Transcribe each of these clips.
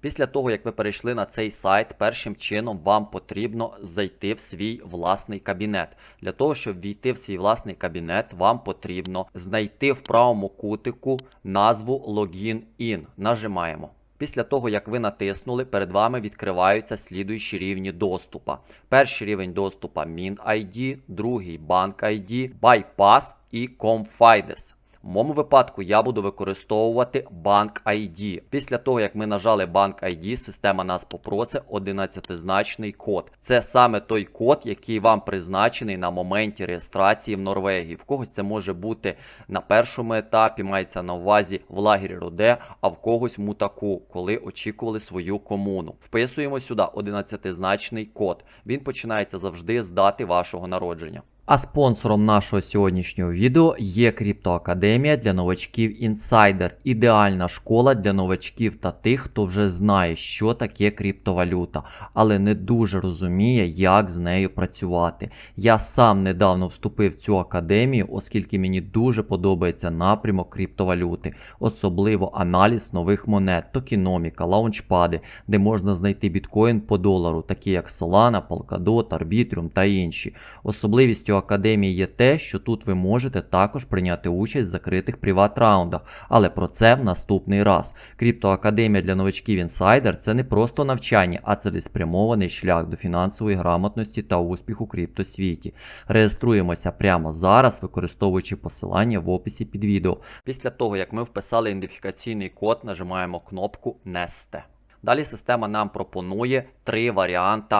Після того, як ви перейшли на цей сайт, першим чином вам потрібно зайти в свій власний кабінет. Для того, щоб війти в свій власний кабінет, вам потрібно знайти в правому кутику назву Login In. Нажимаємо. Після того, як ви натиснули, перед вами відкриваються слідуючі рівні доступа. Перший рівень доступа MinID, другий Bank ID, Bypass і Confides. В моєму випадку я буду використовувати Bank ID. Після того, як ми нажали Bank ID, система нас попросить 11-значний код. Це саме той код, який вам призначений на моменті реєстрації в Норвегії. В когось це може бути на першому етапі, мається на увазі в лагері Роде, а в когось мутаку, коли очікували свою комуну. Вписуємо сюди 11-значний код. Він починається завжди з дати вашого народження. А спонсором нашого сьогоднішнього відео є Криптоакадемія для новачків Інсайдер. Ідеальна школа для новачків та тих, хто вже знає, що таке криптовалюта, але не дуже розуміє, як з нею працювати. Я сам недавно вступив в цю академію, оскільки мені дуже подобається напрямок криптовалюти, особливо аналіз нових монет, токеноміка, лаунчпади, де можна знайти біткоін по долару, такі як Solana, Polkadot, Arbitrum та інші. Особливістю академії є те, що тут ви можете також прийняти участь в закритих приват-раундах, але про це в наступний раз. Криптоакадемія для новачків інсайдер це не просто навчання, а цілеспрямований шлях до фінансової грамотності та успіху криптосвіті. Реєструємося прямо зараз, використовуючи посилання в описі під відео. Після того, як ми вписали ідентифікаційний код, нажимаємо кнопку Несте. Далі система нам пропонує три варіанти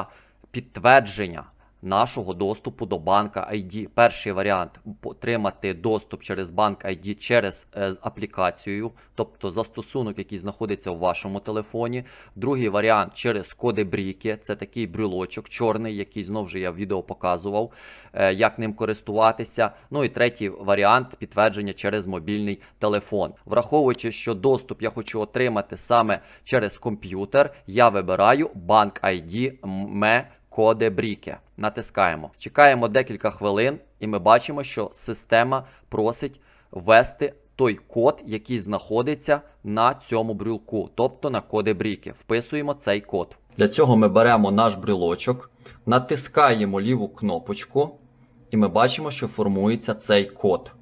підтвердження нашого доступу до банка ID. Перший варіант отримати доступ через банк ID через е, аплікацію, тобто застосунок, який знаходиться у вашому телефоні. Другий варіант через коди бріки. Це такий брелочок чорний, який знову ж я в відео показував, е, як ним користуватися. Ну і третій варіант підтвердження через мобільний телефон. Враховуючи, що доступ я хочу отримати саме через комп'ютер, я вибираю банк ID Бріки. Натискаємо. Чекаємо декілька хвилин, і ми бачимо, що система просить ввести той код, який знаходиться на цьому брюлку, тобто на коди бріки. Вписуємо цей код. Для цього ми беремо наш брелочок, натискаємо ліву кнопочку, і ми бачимо, що формується цей код.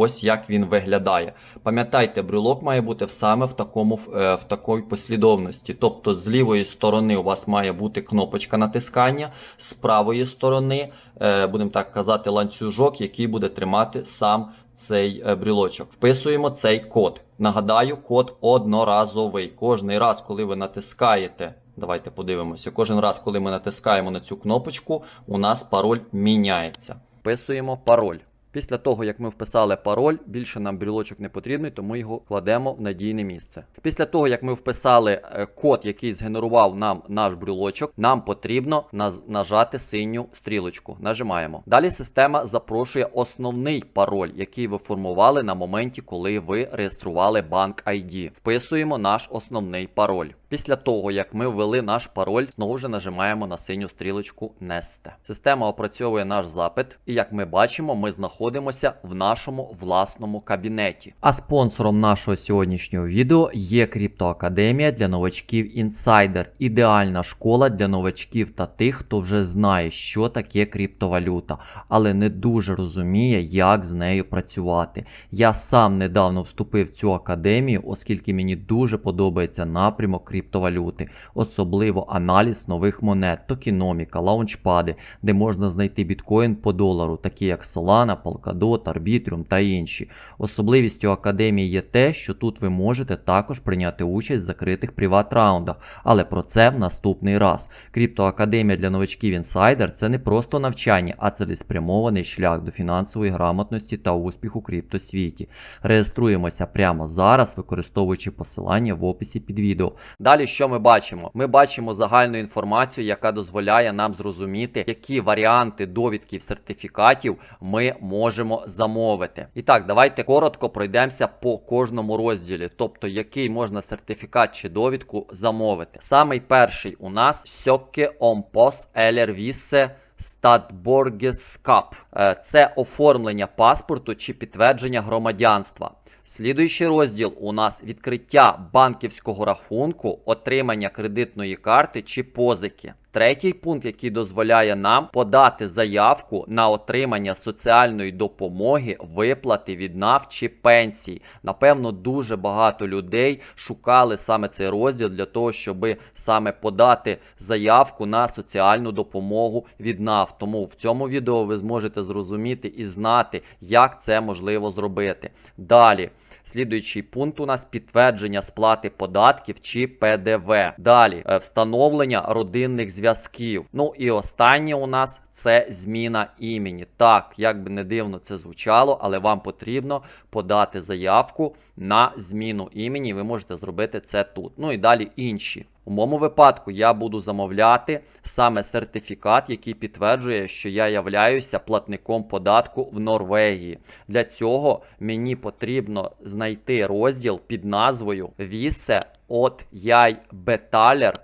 Ось як він виглядає. Пам'ятайте, брелок має бути саме в такому е, в такій послідовності. Тобто з лівої сторони у вас має бути кнопочка натискання, з правої сторони, е, будемо так казати, ланцюжок, який буде тримати сам цей е, брелочок. Вписуємо цей код. Нагадаю, код одноразовий. Кожний раз, коли ви натискаєте. Давайте подивимося. Кожен раз, коли ми натискаємо на цю кнопочку, у нас пароль міняється. Вписуємо пароль. Після того, як ми вписали пароль, більше нам брілочок не потрібний, тому його кладемо в надійне місце. Після того, як ми вписали е, код, який згенерував нам наш брілочок, нам потрібно нажати синю стрілочку. Нажимаємо. Далі система запрошує основний пароль, який ви формували на моменті, коли ви реєстрували банк ID. Вписуємо наш основний пароль. Після того, як ми ввели наш пароль, знову ж нажимаємо на синю стрілочку Несте. Система опрацьовує наш запит, і як ми бачимо, ми знаходимося в нашому власному кабінеті. А спонсором нашого сьогоднішнього відео є Криптоакадемія для новачків Інсайдер. Ідеальна школа для новачків та тих, хто вже знає, що таке криптовалюта, але не дуже розуміє, як з нею працювати. Я сам недавно вступив в цю академію, оскільки мені дуже подобається напрямок криптовалюти, особливо аналіз нових монет, токеноміка, лаунчпади, де можна знайти біткоін по долару, такі як Solana, Polkadot, Arbitrum та інші. Особливістю академії є те, що тут ви можете також прийняти участь в закритих приват-раундах, але про це в наступний раз. Криптоакадемія для новачків інсайдер це не просто навчання, а цілеспрямований шлях до фінансової грамотності та успіху криптосвіті. Реєструємося прямо зараз, використовуючи посилання в описі під відео. Далі що ми бачимо? Ми бачимо загальну інформацію, яка дозволяє нам зрозуміти, які варіанти довідків сертифікатів ми можемо замовити. І так, давайте коротко пройдемося по кожному розділі, тобто який можна сертифікат чи довідку замовити. Самий перший у нас Сьоке Омпос Елер Вісе Статборгескап. Е, Це оформлення паспорту чи підтвердження громадянства. Слідуючий розділ у нас відкриття банківського рахунку, отримання кредитної карти чи позики. Третій пункт, який дозволяє нам подати заявку на отримання соціальної допомоги, виплати від НАВ чи пенсії. Напевно, дуже багато людей шукали саме цей розділ для того, щоб саме подати заявку на соціальну допомогу від НАВ. Тому в цьому відео ви зможете зрозуміти і знати, як це можливо зробити. Далі. Слідуючий пункт у нас підтвердження сплати податків чи ПДВ. Далі е, встановлення родинних зв'язків. Ну і останнє у нас це зміна імені. Так, як би не дивно це звучало, але вам потрібно подати заявку на зміну імені. Ви можете зробити це тут. Ну і далі інші. У моєму випадку я буду замовляти саме сертифікат, який підтверджує, що я являюся платником податку в Норвегії. Для цього мені потрібно знайти розділ під назвою Вісе от яй беталер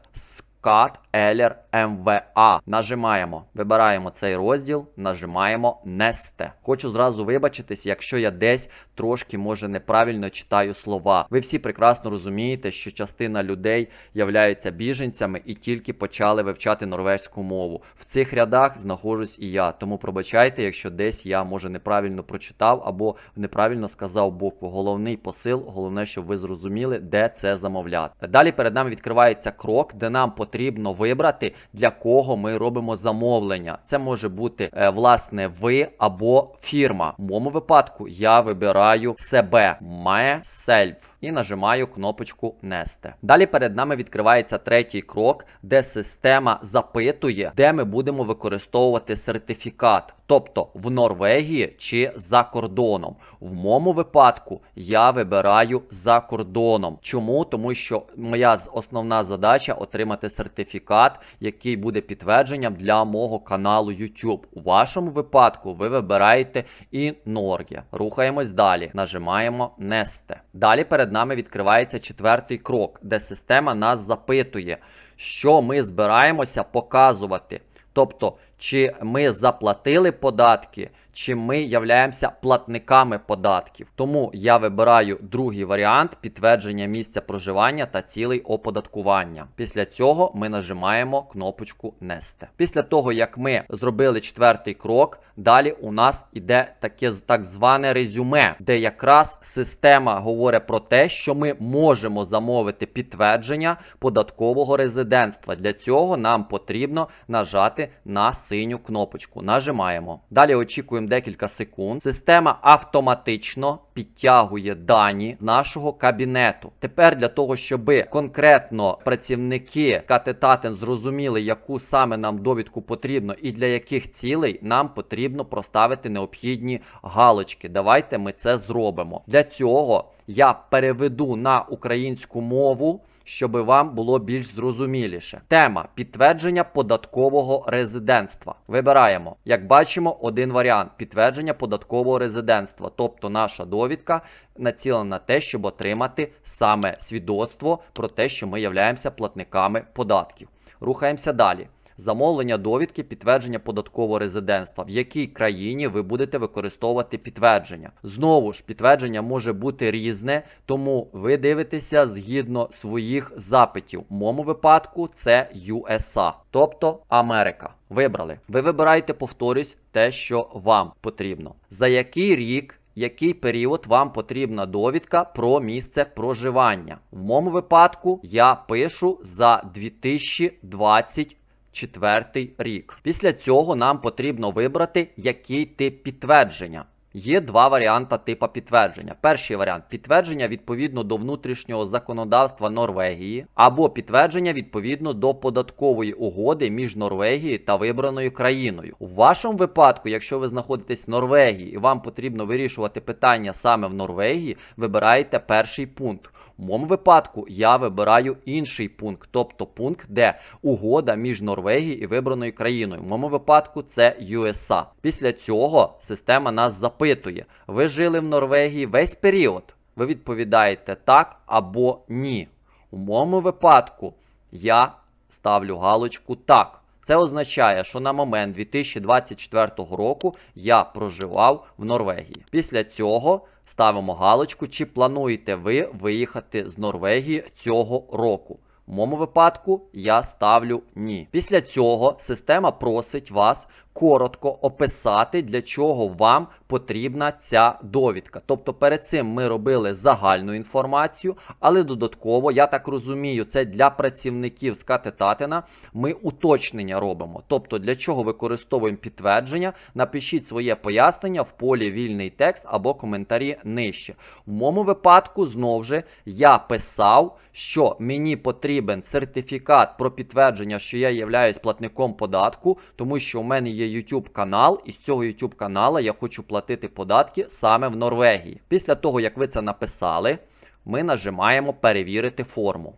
Скат Елер МВА. Нажимаємо, вибираємо цей розділ, нажимаємо Несте. Хочу зразу вибачитись, якщо я десь трошки може неправильно читаю слова. Ви всі прекрасно розумієте, що частина людей являються біженцями і тільки почали вивчати норвезьку мову. В цих рядах знаходжусь і я. Тому пробачайте, якщо десь я може неправильно прочитав або неправильно сказав букву. Головний посил, головне, щоб ви зрозуміли, де це замовляти. Далі перед нами відкривається крок, де нам потрібно вибрати, для кого ми робимо замовлення. Це може бути е, власне ви або фірма. В моєму випадку я вибираю себе myself. І нажимаю кнопочку Нести. Далі перед нами відкривається третій крок, де система запитує, де ми будемо використовувати сертифікат, тобто в Норвегії чи за кордоном. В моєму випадку я вибираю за кордоном. Чому? Тому що моя основна задача отримати сертифікат, який буде підтвердженням для мого каналу YouTube. У вашому випадку ви вибираєте і Норге. Рухаємось далі. Нажимаємо Несте. Далі перед нами відкривається четвертий крок, де система нас запитує, що ми збираємося показувати. Тобто, чи ми заплатили податки, чи ми являємося платниками податків. Тому я вибираю другий варіант підтвердження місця проживання та цілей оподаткування. Після цього ми нажимаємо кнопочку Нести. Після того, як ми зробили четвертий крок, далі у нас іде таке так зване резюме, де якраз система говорить про те, що ми можемо замовити підтвердження податкового резидентства. Для цього нам потрібно нажати на синю кнопочку. Нажимаємо. Далі очікуємо декілька секунд. Система автоматично підтягує дані з нашого кабінету. Тепер для того, щоб конкретно працівники Катетатен зрозуміли, яку саме нам довідку потрібно і для яких цілей нам потрібно проставити необхідні галочки. Давайте ми це зробимо. Для цього я переведу на українську мову щоб вам було більш зрозуміліше. Тема підтвердження податкового резидентства. Вибираємо, як бачимо, один варіант підтвердження податкового резидентства, тобто наша довідка націлена на те, щоб отримати саме свідоцтво про те, що ми являємося платниками податків. Рухаємося далі. Замовлення довідки підтвердження податкового резидентства, в якій країні ви будете використовувати підтвердження. Знову ж, підтвердження може бути різне, тому ви дивитеся згідно своїх запитів. В моєму випадку це USA, тобто Америка. Вибрали. Ви вибираєте, повторюсь, те, що вам потрібно. За який рік який період вам потрібна довідка про місце проживання. В моєму випадку я пишу за 2020 четвертий рік. Після цього нам потрібно вибрати, який тип підтвердження. Є два варіанти типу підтвердження. Перший варіант підтвердження відповідно до внутрішнього законодавства Норвегії, або підтвердження відповідно до податкової угоди між Норвегією та вибраною країною. У вашому випадку, якщо ви знаходитесь в Норвегії і вам потрібно вирішувати питання саме в Норвегії, вибираєте перший пункт. У моєму випадку я вибираю інший пункт, тобто пункт, де угода між Норвегією і вибраною країною. В моєму випадку це USA. Після цього система нас запитує: ви жили в Норвегії весь період? Ви відповідаєте так або ні. У моєму випадку я ставлю галочку так. Це означає, що на момент 2024 року я проживав в Норвегії. Після цього ставимо галочку, чи плануєте ви виїхати з Норвегії цього року. В моєму випадку я ставлю ні. Після цього система просить вас коротко описати, для чого вам потрібна ця довідка. Тобто перед цим ми робили загальну інформацію, але додатково, я так розумію, це для працівників з Катетатина. Ми уточнення робимо. Тобто, для чого використовуємо підтвердження, напишіть своє пояснення в полі вільний текст або коментарі нижче. В моєму випадку, знову ж, я писав, що мені потрібен сертифікат про підтвердження, що я являюсь платником податку, тому що у мене є YouTube канал, і з цього YouTube канала я хочу платити податки саме в Норвегії. Після того, як ви це написали, ми нажимаємо перевірити форму.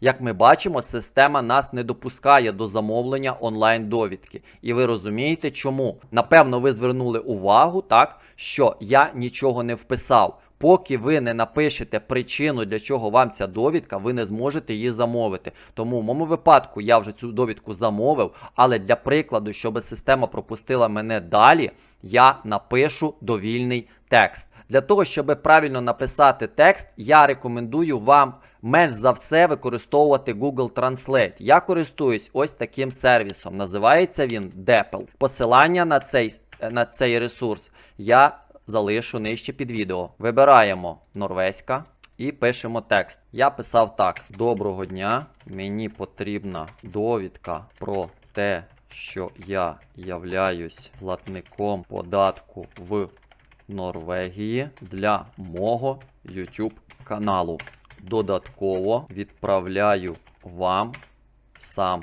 Як ми бачимо, система нас не допускає до замовлення онлайн-довідки. І ви розумієте, чому? Напевно, ви звернули увагу, так, що я нічого не вписав. Поки ви не напишете причину, для чого вам ця довідка, ви не зможете її замовити. Тому в моєму випадку я вже цю довідку замовив, але для прикладу, щоб система пропустила мене далі, я напишу довільний текст. Для того, щоб правильно написати текст, я рекомендую вам менш за все використовувати Google Translate. Я користуюсь ось таким сервісом. Називається він DeepL. Посилання на цей, на цей ресурс я залишу нижче під відео. Вибираємо норвезька і пишемо текст. Я писав так: Доброго дня, мені потрібна довідка про те, що я являюсь платником податку в Норвегії для мого YouTube каналу. Додатково відправляю вам сам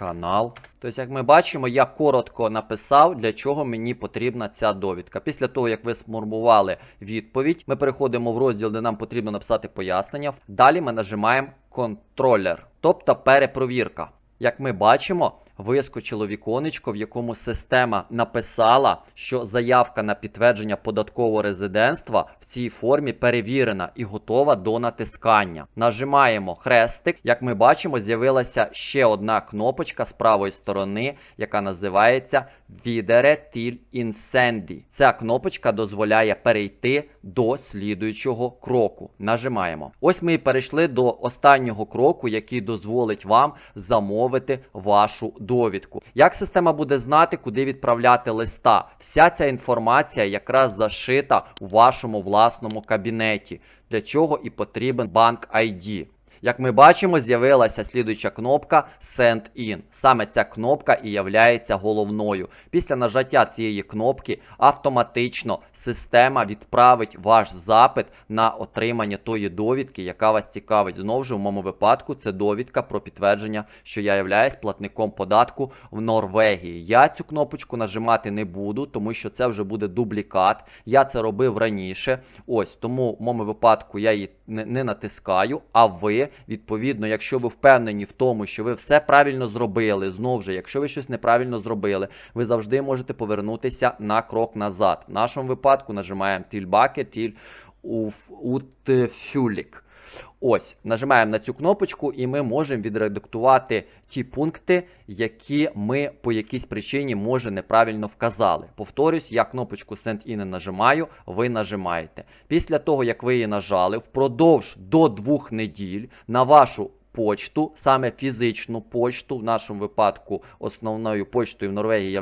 канал. Тобто, як ми бачимо, я коротко написав, для чого мені потрібна ця довідка. Після того, як ви сформували відповідь, ми переходимо в розділ, де нам потрібно написати пояснення. Далі ми нажимаємо контролер, тобто перепровірка. Як ми бачимо, вискочило віконечко, в якому система написала, що заявка на підтвердження податкового резидентства в цій формі перевірена і готова до натискання. Нажимаємо хрестик. Як ми бачимо, з'явилася ще одна кнопочка з правої сторони, яка називається Videre til Incendi. Ця кнопочка дозволяє перейти до слідуючого кроку. Нажимаємо. Ось ми і перейшли до останнього кроку, який дозволить вам замовити вашу довідку. Як система буде знати, куди відправляти листа? Вся ця інформація якраз зашита у вашому власному кабінеті, для чого і потрібен банк ID. Як ми бачимо, з'явилася слідуюча кнопка Send In. Саме ця кнопка і являється головною. Після нажаття цієї кнопки автоматично система відправить ваш запит на отримання тої довідки, яка вас цікавить. Знову ж, в моєму випадку, це довідка про підтвердження, що я являюсь платником податку в Норвегії. Я цю кнопочку нажимати не буду, тому що це вже буде дублікат. Я це робив раніше. Ось тому в моєму випадку я її не, натискаю, а ви. Відповідно, якщо ви впевнені в тому, що ви все правильно зробили, знову ж, якщо ви щось неправильно зробили, ви завжди можете повернутися на крок назад. В нашому випадку нажимаємо тіль утфюлік. Ось, нажимаємо на цю кнопочку, і ми можемо відредактувати ті пункти, які ми по якійсь причині, може, неправильно вказали. Повторюсь, я кнопочку Send In нажимаю, ви нажимаєте. Після того, як ви її нажали, впродовж до двох неділь на вашу почту, саме фізичну почту, в нашому випадку основною почтою в Норвегії є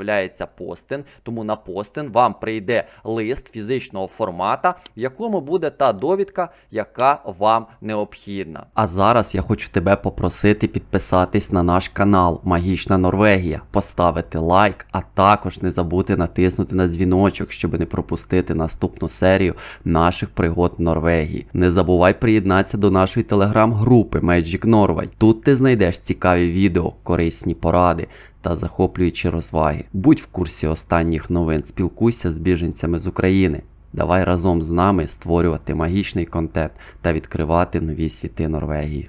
Постен, тому на Постен вам прийде лист фізичного формата, в якому буде та довідка, яка вам необхідна. А зараз я хочу тебе попросити підписатись на наш канал Магічна Норвегія, поставити лайк, а також не забути натиснути на дзвіночок, щоб не пропустити наступну серію наших пригод в Норвегії. Не забувай приєднатися до нашої телеграм-групи Magic Norway. Тут ти знайдеш цікаві відео, корисні поради та захоплюючі розваги. Будь в курсі останніх новин, спілкуйся з біженцями з України. Давай разом з нами створювати магічний контент та відкривати нові світи Норвегії.